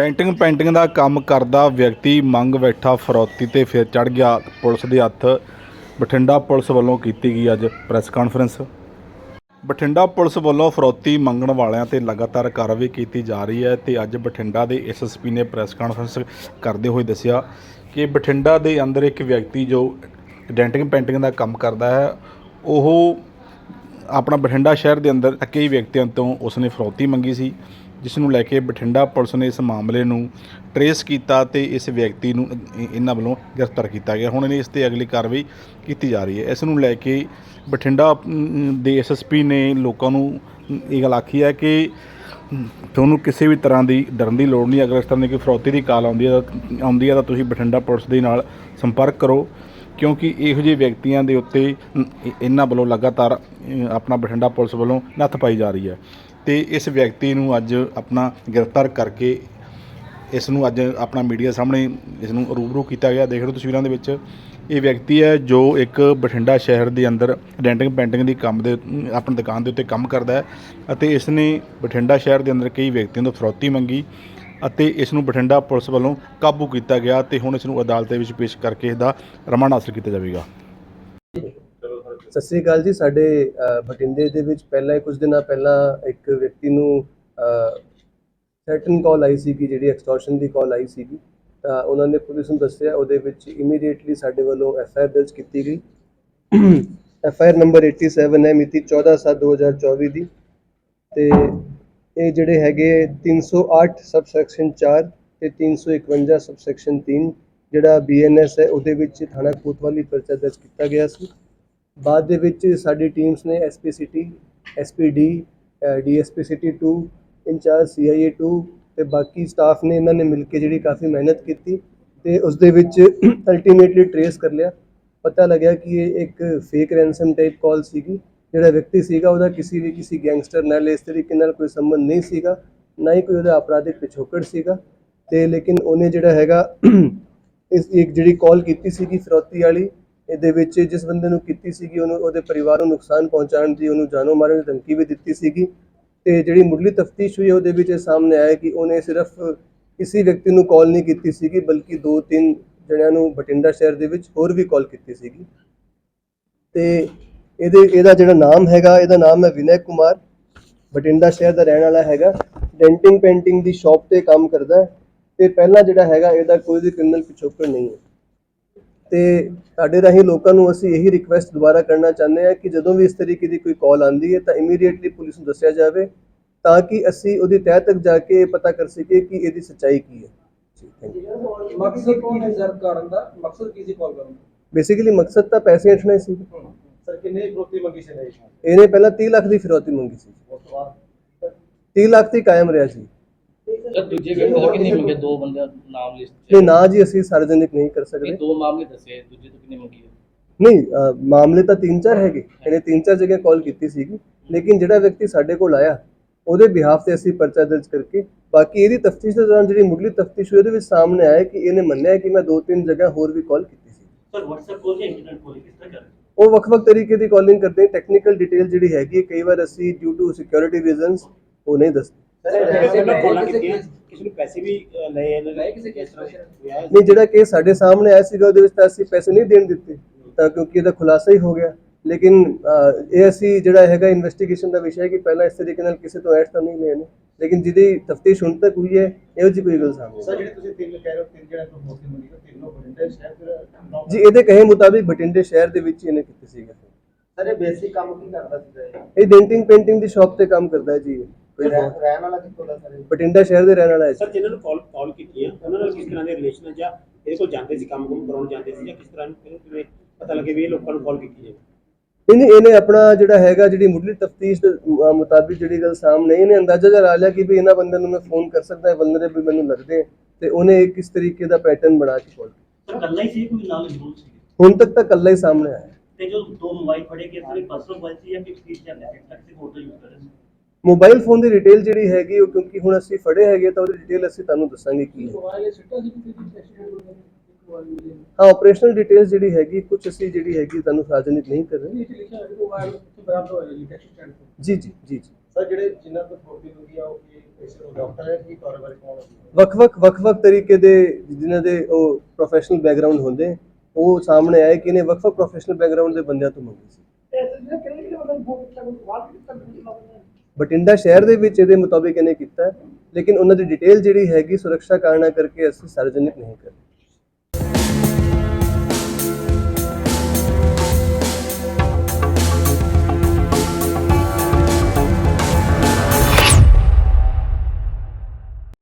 Denting painting ਦਾ ਕੰਮ ਕਰਦਾ ਵਿਅਕਤੀ ਮੰਗ ਬੈਠਾ ਫਰੌਤੀ ਤੇ ਫਿਰ ਚੜ ਗਿਆ। ਪੁਲਿਸ ਦੇ ਹੱਥ ਬਠਿੰਡਾ ਪੁਲਿਸ ਵੱਲੋਂ ਕੀਤੀ ਗਈ ਅੱਜ ਪ੍ਰੈਸ ਕਾਨਫਰੰਸ। ਬਠਿੰਡਾ ਪੁਲਿਸ ਵੱਲੋਂ ਫਰੌਤੀ ਮੰਗਣ ਵਾਲਿਆਂ ਤੇ ਲਗਾਤਾਰ ਕਾਰਵਾਈ ਕੀਤੀ ਜਾ ਰਹੀ ਹੈ ਤੇ ਅੱਜ ਬਠਿੰਡਾ ਦੇ ਐਸਐਸਪੀ ਨੇ ਪ੍ਰੈਸ ਕਾਨਫਰੰਸ ਕਰਦੇ ਹੋਏ ਦੱਸਿਆ ਕਿ ਬਠਿੰਡਾ ਦੇ ਅੰਦਰ ਇੱਕ ਵਿਅਕਤੀ ਜੋ ਡੈਂਟਿੰਗ ਪੇਂਟਿੰਗ ਦਾ ਕੰਮ ਕਰਦਾ ਹੈ, ਉਹ ਆਪਣਾ ਬਠਿੰਡਾ ਸ਼ਹਿਰ ਦੇ ਅੰਦਰ ਕਈ ਵਿਅਕਤੀਆਂ ਤੋਂ ਉਸਨੇ ਫਰੌਤੀ ਮੰਗੀ ਸੀ। ਜਿਸ ਨੂੰ ਲੈ ਕੇ ਬਠਿੰਡਾ ਪੁਲਿਸ ਨੇ ਇਸ ਮਾਮਲੇ ਨੂੰ ਟਰੇਸ ਕੀਤਾ ਤੇ ਇਸ ਵਿਅਕਤੀ ਨੂੰ ਇ- ਇਹਨਾਂ ਵੱਲੋਂ ਗ੍ਰਿਫਤਾਰ ਕੀਤਾ ਗਿਆ। ਹੁਣ ਇਹਨੇ ਇਸ ਤੇ ਅਗਲੀ ਕਾਰਵਾਈ ਕੀਤੀ ਜਾ ਰਹੀ ਹੈ। ਇਸ ਨੂੰ ਲੈ ਕੇ ਬਠਿੰਡਾ ਅਮ, ਦੇ ਐਸਐਸਪੀ ਨੇ ਲੋਕਾਂ ਨੂੰ ਇਹ ਗੱਲ ਆਖੀ ਹੈ ਕਿ ਤੁਹਾਨੂੰ ਕਿਸੇ ਵੀ ਤਰ੍ਹਾਂ ਦੀ ਡਰਨ ਦੀ ਲੋੜ ਨਹੀਂ। ਅਗਰ ਇਸ ਤਰ੍ਹਾਂ ਦੀ ਕੋਈ ਫਰੌਤੀ ਦੀ ਕਾਲ ਆਉਂਦੀ ਹੈ ਆਉਂਦੀ ਹੈ ਤਾਂ ਤੁਸੀਂ ਬਠਿੰਡਾ ਪੁਲਿਸ ਦੇ ਨਾਲ ਸੰਪਰਕ ਕਰੋ ਕਿਉਂਕਿ ਇਹੋ ਜਿਹੇ ਵਿਅਕਤੀਆਂ ਦੇ ਉੱਤੇ ਇਹਨਾਂ ਵੱਲੋਂ ਲਗਾਤਾਰ ਆਪਣਾ ਬਠਿੰਡਾ ਪੁਲਿਸ ਵੱਲੋਂ ਨੱਥ ਪਾਈ ਜਾ ਰਹੀ ਹੈ। ਤੇ ਇਸ ਵਿਅਕਤੀ ਨੂੰ ਅੱਜ ਆਪਣਾ ਗ੍ਰਿਫਤਾਰ ਕਰਕੇ ਇਸ ਨੂੰ ਅੱਜ ਆਪਣਾ ਮੀਡੀਆ ਸਾਹਮਣੇ ਇਸ ਨੂੰ ਰੂਬਰੂ ਕੀਤਾ ਗਿਆ। ਦੇਖ ਰਹੇ ਹੋ ਤਸਵੀਰਾਂ ਦੇ ਵਿੱਚ, ਇਹ ਵਿਅਕਤੀ ਹੈ ਜੋ ਇੱਕ ਬਠਿੰਡਾ ਸ਼ਹਿਰ ਦੇ ਅੰਦਰ ਡੈਂਟਿੰਗ ਪੇਂਟਿੰਗ ਦੀ ਕੰਮ ਦੇ, ਆਪਣੀ ਦੁਕਾਨ ਦੇ ਉੱਤੇ ਕੰਮ ਕਰਦਾ ਹੈ ਅਤੇ ਇਸ ਨੇ ਬਠਿੰਡਾ ਸ਼ਹਿਰ ਦੇ ਅੰਦਰ ਕਈ ਵਿਅਕਤੀਆਂ ਤੋਂ ਫਰੋਤੀ ਮੰਗੀ ਅਤੇ ਇਸ ਨੂੰ ਬਠਿੰਡਾ ਪੁਲਿਸ ਵੱਲੋਂ ਕਾਬੂ ਕੀਤਾ ਗਿਆ ਤੇ ਹੁਣ ਇਸ ਨੂੰ ਅਦਾਲਤ ਦੇ ਵਿੱਚ ਪੇਸ਼ ਕਰਕੇ ਇਸ ਦਾ ਹਾਸਲ ਕੀਤਾ ਜਾਵੇਗਾ। ਸਤਿ ਸ੍ਰੀ ਅਕਾਲ ਜੀ ਸਾਡੇ ਅ, ਬਠਿੰਡੇ ਦੇ ਵਿੱਚ ਪਹਿਲਾਂ ਕੁਝ ਦਿਨਾਂ ਪਹਿਲਾਂ ਇੱਕ ਵਿਅਕਤੀ ਨੂੰ ਸਰਟਨ ਕਾਲ ਆਈ ਸੀ ਕਿ ਜਿਹੜੀ ਐਕਸਟੋਰਸ਼ਨ ਦੀ ਕਾਲ ਆਈ ਸੀਗੀ। ਤਾਂ ਉਹਨਾਂ ਨੇ ਪੁਲਿਸ ਨੂੰ ਦੱਸਿਆ ਉਹਦੇ ਵਿੱਚ ਇਮੀਡੀਏਟਲੀ ਸਾਡੇ ਵੱਲੋਂ ਐਫ ਆਈ ਆਰ ਦਰਜ ਕੀਤੀ ਗਈ। ਐਫ ਆਈ ਆਰ ਨੰਬਰ 87 ਹੈ ਮਿਤੀ 14/7/2024 ਦੀ ਤੇ ਇਹ ਜਿਹੜੇ ਹੈਗੇ 308 ਸਬਸੈਕਸ਼ਨ 4 ਤੇ 351 ਸਬਸੈਕਸ਼ਨ 3 ਜਿਹੜਾ ਬੀਐਨਐਸ ਹੈ ਉਹਦੇ ਵਿੱਚ ਥਾਣਾ ਕੋਤਵਾਲੀ ਪਰਚਾ ਦਰਜ ਕੀਤਾ ਗਿਆ ਸੀ। ਬਾਅਦ ਦੇ ਵਿੱਚ ਸਾਡੀ ਟੀਮਸ ਨੇ SP city SPD DSP city 2 incharge CIA 2 ਤੇ ਬਾਕੀ ਸਟਾਫ ਨੇ ਇਹਨਾਂ ਨੇ ਮਿਲ ਕੇ ਜਿਹੜੀ ਕਾਫੀ ਮਿਹਨਤ ਕੀਤੀ ਤੇ ਉਸ ਦੇ ਵਿੱਚ ਅਲਟੀਮੇਟਲੀ ਟਰੇਸ ਕਰ ਲਿਆ। ਪਤਾ ਲੱਗਿਆ ਕਿ ਇਹ ਇੱਕ ਫੇਕ ਰੈਂਸਮ ਟਾਈਪ ਕਾਲ ਸੀਗੀ, ਜਿਹੜਾ ਵਿਅਕਤੀ ਸੀਗਾ ਉਹਦਾ ਕਿਸੇ ਵੀ ਕਿਸੇ ਗੈਂਗਸਟਰ ਨਾਲ ਇਸ ਤਰੀਕੇ ਨਾਲ ਕੋਈ ਸੰਬੰਧ ਨਹੀਂ ਸੀਗਾ, ਨਾ ਹੀ ਕੋਈ ਉਹਦਾ ਅਪਰਾਧਿਕ ਪਿਛੋਕੜ ਸੀਗਾ ਤੇ ਲੇਕਿਨ ਉਹਨੇ ਜਿਹੜਾ ਹੈਗਾ, ਇਸ ਇੱਕ ਜਿਹੜੀ ਕਾਲ ਕੀਤੀ ਸੀਗੀ ਫਰੋਤੀ ਵਾਲੀ ਇਹਦੇ ਵਿੱਚ ਜਿਸ ਬੰਦੇ ਨੂੰ ਕੀਤੀ ਸੀਗੀ, ਉਹਨੂੰ ਉਹਦੇ ਪਰਿਵਾਰ ਨੂੰ ਨੁਕਸਾਨ ਪਹੁੰਚਾਉਣ ਦੀ ਉਹਨੂੰ ਜਾਨੋਂ ਮਾਰਨ ਦੀ ਧਮਕੀ ਵੀ ਦਿੱਤੀ ਸੀਗੀ। ਤੇ ਜਿਹੜੀ ਮੁੱਢਲੀ ਤਫਤੀਸ਼ ਹੋਈ, ਉਹਦੇ ਵਿੱਚ ਇਹ ਸਾਹਮਣੇ ਆਇਆ ਕਿ ਉਹਨੇ ਸਿਰਫ ਕਿਸੇ ਵਿਅਕਤੀ ਨੂੰ ਕਾਲ ਨਹੀਂ ਕੀਤੀ ਸੀਗੀ, ਬਲਕਿ ਦੋ ਤਿੰਨ ਜਣਿਆਂ ਨੂੰ ਬਠਿੰਡਾ ਸ਼ਹਿਰ ਦੇ ਵਿੱਚ ਹੋਰ ਵੀ ਕਾਲ ਕੀਤੀ ਸੀਗੀ। ਤੇ ਇਹਦੇ, ਇਹਦਾ ਜਿਹੜਾ ਨਾਮ ਹੈਗਾ, ਇਹਦਾ ਨਾਮ ਹੈ ਵਿਨੈ ਕੁਮਾਰ। ਬਠਿੰਡਾ ਸ਼ਹਿਰ ਦਾ ਰਹਿਣ ਵਾਲਾ ਹੈਗਾ। ਡੈਂਟਿੰਗ ਪੇਂਟਿੰਗ ਦੀ ਸ਼ਾਪ ਤੇ ਕੰਮ ਕਰਦਾ ਹੈ। ਤੇ ਪਹਿਲਾਂ ਜਿਹੜਾ ਹੈਗਾ, ਇਹਦਾ ਕੋਈ ਵੀ ਕ੍ਰਿਮੀਨਲ ਪਿਛੋਕੜ ਨਹੀਂ ਹੈ। ਤੇ ਸਾਡੇ ਰਾਹੀਂ ਲੋਕਾਂ ਨੂੰ ਅਸੀਂ ਇਹੀ ਰਿਕੁਐਸਟ ਦੁਬਾਰਾ ਕਰਨਾ ਚਾਹੁੰਦੇ ਹਾਂ ਕਿ ਜਦੋਂ ਵੀ ਇਸ ਤਰੀਕੇ ਦੀ ਕੋਈ ਕਾਲ ਆਉਂਦੀ ਹੈ ਤਾਂ ਇਮੀਡੀਏਟਲੀ ਪੁਲਿਸ ਨੂੰ ਦੱਸਿਆ ਜਾਵੇ ਤਾਂ ਕਿ ਅਸੀਂ ਉਹਦੀ ਤਹਿ ਤੱਕ ਜਾ ਕੇ ਪਤਾ ਕਰ ਸਕੀਏ ਕਿ ਇਹਦੀ ਸੱਚਾਈ ਕੀ ਹੈ। ਜੀ ਥੈਂਕ ਯੂ ਮਕਸਦ ਕੀ ਹੈ ਸਰ ਕਰਨ ਦਾ? ਮਕਸਦ ਕੀ ਸੀ ਕਾਲ ਕਰਨ ਦਾ? ਬੇਸਿਕਲੀ ਮਕਸਦ ਤਾਂ ਪੈਸੇ ਅਠਣਾ ਸੀ। ਸਰ ਕਿੰਨੇ ਫਰੋਤੀ ਮੰਗੀ ਸੀ ਇਹਨੇ? ਪਹਿਲਾਂ 30 ਲੱਖ ਦੀ ਫਿਰੌਤੀ ਮੰਗੀ ਸੀ। ਉਸ ਤੋਂ ਬਾਅਦ? 30 ਲੱਖ ਦੀ ਕਾਇਮ ਰਿਹਾ ਸੀ। ਸਰ ਦੂਜੇ ਵਿਅਕਤੀ ਦਾ ਕਿੰਨੀ ਮੰਗੇ? ਦੋ ਬੰਦੇ ਦਾ ਨਾਮ ਲਿਸਟ ਨਹੀਂ ਨਾ ਜੀ ਅਸੀਂ ਸਾਰਵਜਨਿਕ ਨਹੀਂ ਕਰ ਸਕਦੇ। ਦੋ ਮਾਮਲੇ ਦੱਸੇ ਦੂਜੇ ਤੋਂ ਕਿੰਨੀ ਮੰਗੀ? ਹੈ ਨਹੀਂ ਅ, ਮਾਮਲੇ ਤਾਂ ਤਿੰਨ ਚਾਰ ਹੈਗੇ। ਇਹਨੇ ਤਿੰਨ ਚਾਰ ਜਗ੍ਹਾ ਕਾਲ ਕੀਤੀ ਸੀਗੀ। ਲੇਕਿਨ ਜਿਹੜਾ ਵਿਅਕਤੀ ਸਾਡੇ ਕੋਲ ਆਇਆ ਉਹਦੇ ਬਿਹਾਫ ਤੇ ਅਸੀਂ ਪਰਚਾ ਦਰਜ ਕਰਕੇ ਬਾਕੀ ਇਹਦੀ ਤਫਤੀਸ਼ ਦੇ ਦੌਰਾਨ ਜਿਹੜੀ ਮੁੱਢਲੀ ਤਫਤੀਸ਼ ਹੋਈ ਉਹਦੇ ਵਿੱਚ ਸਾਹਮਣੇ ਆਇਆ ਕਿ ਇਹਨੇ ਮੰਨਿਆ ਕਿ ਮੈਂ ਦੋ ਤਿੰਨ ਜਗ੍ਹਾ ਹੋਰ ਵੀ ਕਾਲ ਕੀਤੀ ਸੀ। ਸਰ WhatsApp ਕਾਲ ਜਾਂ ਇੰਟਰਨੈਟ ਕਾਲ ਕਿਸ ਤਰ੍ਹਾਂ ਕਰਦੇ? ਉਹ ਵੱਖ-ਵੱਖ ਤਰੀਕੇ ਦੀ ਕਾਲਿੰਗ ਕਰਦੇ ਟੈਕਨੀਕਲ ਡਿਟੇਲ ਜਿਹੜੀ ਹੈਗੀ ਹੈ, ਕਈ ਵਾਰ ਅਸੀਂ ਡਿਊ ਟੂ ਸਿਕਿਉਰਿਟੀ ਰੀਜ਼ਨਸ ਉਹ ਨਹੀਂ ਦੱਸਦੇ। ਕਿਸੇ ਨੂੰ ਪੈਸੇ ਵੀ ਅਹ, ਲਏ ਇਹਨਾਂ ਲਏ ਕਿਸੇ ਕੇਸ ਵਿੱਚ? ਨਹੀਂ ਜਿਹੜਾ ਕੇਸ ਸਾਡੇ ਸਾਹਮਣੇ ਆਇਆ ਸੀਗਾ ਉਹਦੇ ਵਿੱਚ ਤਾਂ ਅਸੀਂ ਪੈਸੇ ਨਹੀਂ ਦੇਣ ਦਿੱਤੇ ਤਾਂ ਕਿਉਂਕਿ ਇਹਦਾ ਖੁਲਾਸਾ ਹੀ ਹੋ ਗਿਆ। ਲੇਕਿਨ ਇਹ ਅਸੀਂ ਜਿਹੜਾ ਹੈਗਾ ਇਨਵੈਸਟੀਗੇਸ਼ਨ ਦਾ ਵਿਸ਼ਾ ਹੈ ਕਿ ਪਹਿਲਾਂ ਇਸ ਤਰੀਕੇ ਨਾਲ ਕਿਸੇ ਤੋਂ ਐਡ ਤਾਂ ਨਹੀਂ ਲਏ ਨੇ। ਲੇਕਿਨ ਜਿਹਦੀ ਤਫਤੀਸ਼ ਹੁਣ ਤੱਕ ਹੋਈ ਹੈ ਇਹੋ ਜਿਹੀ ਕੋਈ ਗੱਲ ਸਾਹਮਣੇ ਸਰ ਜਿਹੜੇ ਤੁਸੀਂ ਤਿੰਨ ਕਹਿ ਰਹੇ ਹੋ ਤਿੰਨ ਜਿਹੜਾ ਤੋਂ ਮੰਗੀ ਤਾਂ ਤਿੰਨੋਂ ਬਠਿੰਡੇ ਸ਼ਹਿਰ ਜੀ ਇਹਦੇ ਕਹੇ ਮੁਤਾਬਿਕ ਬਠਿੰਡੇ ਸ਼ਹਿਰ ਦੇ ਵਿੱਚ ਇਹਨੇ ਕੀਤੀ ਸੀਗਾ। ਸਰ ਇਹ ਬੇਸਿਕ ਕੰਮ ਕੀ ਕਰਦਾ ਸੀਗਾ ਇਹ? ਇਹ ਡੈਂਟਿੰਗ ਪੇਂਟਿੰਗ ਦੀ ਸ਼ਾਪ ਤੇ ਕੰਮ ਕਰਦਾ ਹੈ ਜੀ ਇਹ। ਕੋਈ ਰਹਿ- ਰਹਿਣ ਵਾਲਾ ਕਿੱਥੋਂ ਦਾ ਸਰ? ਇਹ? ਬਠਿੰਡਾ ਸ਼ਹਿਰ ਦੇ ਰਹਿਣ ਵਾਲਾ ਹੈ। ਸਰ ਜਿਨ੍ਹਾਂ ਨੂੰ ਕਾਲ ਕਾਲ ਕੀਤੀ ਹੈ ਉਹਨਾਂ ਨਾਲ ਕਿਸ ਤਰ੍ਹਾਂ ਦੇ ਰਿਲੇਸ਼ਨ ਹੈ ਜਾਂ ਇਹਦੇ ਕੋਲ ਜਾਂਦੇ ਸੀ ਕੰਮ ਕੁਮ ਕਰਾਉਣ ਜਾਂਦੇ ਸੀ ਜਾਂ ਕਿਸ ਤਰ੍ਹਾਂ ਇਹਨੂੰ ਕਿਵੇਂ ਪਤਾ ਲੱਗੇ ਵੀ ਇਹ ਲੋਕਾਂ ਨੂੰ ਕਾਲ ਕੀਤੀ ਹੈ ਨਹੀਂ ਨਹੀਂ ਇਹਨੇ ਆਪਣਾ ਜਿਹੜਾ ਹੈਗਾ ਜਿਹੜੀ ਮੁੱਢਲੀ ਤਫਤੀਸ਼ ਦੇ ਅਹ, ਮੁਤਾਬਿਕ ਜਿਹੜੀ ਗੱਲ ਸਾਹਮਣੇ ਆਈ, ਇਹਨੇ ਅੰਦਾਜ਼ਾ ਲਾ ਲਿਆ ਕਿ ਵੀ ਇਹਨਾਂ ਬੰਦਿਆਂ ਨੂੰ ਮੈਂ ਫੋਨ ਕਰ ਸਕਦਾ ਵਲਨਰੇਬਲ ਮੈਨੂੰ ਲੱਗਦੇ ਹੈ, ਤੇ ਉਹਨੇ ਇੱਕ ਇਸ ਤਰੀਕੇ ਦਾ ਪੈਟਰਨ ਬਣਾ ਕੇ ਕਾਲ ਸਰ ਕੱਲਾ ਹੀ ਸੀ ਕੋਈ ਨਾਲ ਜ਼ਰੂਰ ਸੀ ਹੁਣ ਤੱਕ ਤਾਂ ਕੱਲਾ ਹੀ ਸਾਹਮਣੇ ਆਇਆ। ਤੇ ਜੋ ਦੋ ਮੋਬਾਈਲ ਫੜੇ ਗਏ ਸਾਰੇ ਪਰਸਨਲ ਮੋਬਾਈਲ ਸੀ ਜਾਂ ਕਿਸੇ ਚੀਜ਼ ਜਾਂ ਟੈਕਸੀ ਕੋਡ ਦਾ ਯੂਜ਼ ਕਰ ਰਹੇ ਸੀ? ਮੋਬਾਈਲ ਫੋਨ ਦੀ ਡਿਟੇਲ ਜਿਹੜੀ ਹੈਗੀ ਉਹ ਕਿਉਂਕਿ ਹੁਣ ਅਸੀਂ ਫੜੇ ਹੈਗੇ ਤਾਂ ਉਹਦੀ ਡਿਟੇਲ ਅਸੀਂ ਤੁਹਾਨੂੰ ਦੱਸਾਂਗੇ ਕੀ ਹੈ। ਹੋ ਆਪਰੇਸ਼ਨਲ ਡਿਟੇਲ ਜਿਹੜੀ ਹੈਗੀ ਕੁਝ ਅਸੀਂ ਜਿਹੜੀ ਹੈਗੀ ਤੁਹਾਨੂੰ ਸਾਰਜਨਿਕ ਨਹੀਂ ਕਰ ਰਹੇ। ਜੀ ਜੀ ਜੀ ਜੀ। ਸਰ ਜਿਹੜੇ ਜਿਨ੍ਹਾਂ ਤੋਂ ਫਰੋਤੀ ਮੰਗੀ ਆ ਉਹ ਕੀ ਡਾਕਟਰ ਹੈ ਕੀ ਕਾਰੋਬਾਰੀ ਕੌਣ ਵੱਖ-ਵੱਖ ਵੱਖ-ਵੱਖ ਤਰੀਕੇ ਦੇ ਜਿਨ੍ਹਾਂ ਦੇ ਉਹ ਪ੍ਰੋਫੈਸ਼ਨਲ ਬੈਕਗ੍ਰਾਉਂਡ ਹੁੰਦੇ ਉਹ ਸਾਹਮਣੇ ਆਏ ਕਿ ਇਹਨੇ ਵੱਖ-ਵੱਖ ਪ੍ਰੋਫੈਸ਼ਨਲ ਬੈਕਗ੍ਰਾਉਂਡ ਦੇ ਬੰਦਿਆਂ ਤੋਂ ਮੰਗੀ ਸੀ। ਬਠਿੰਡਾ ਸ਼ਹਿਰ ਦੇ ਵਿੱਚ ਇਹਦੇ ਮੁਤਾਬਿਕ ਇਹਨੇ ਕੀਤਾ ਲੇਕਿਨ ਉਹਨਾਂ ਦੀ ਡਿਟੇਲ ਜਿਹੜੀ ਹੈਗੀ ਸੁਰੱਖਿਆ ਕਾਰਨਾਂ ਕਰਕੇ ਅਸੀਂ ਸਾਰਵਜਨਿਕ ਨਹੀਂ ਕਰਦੇ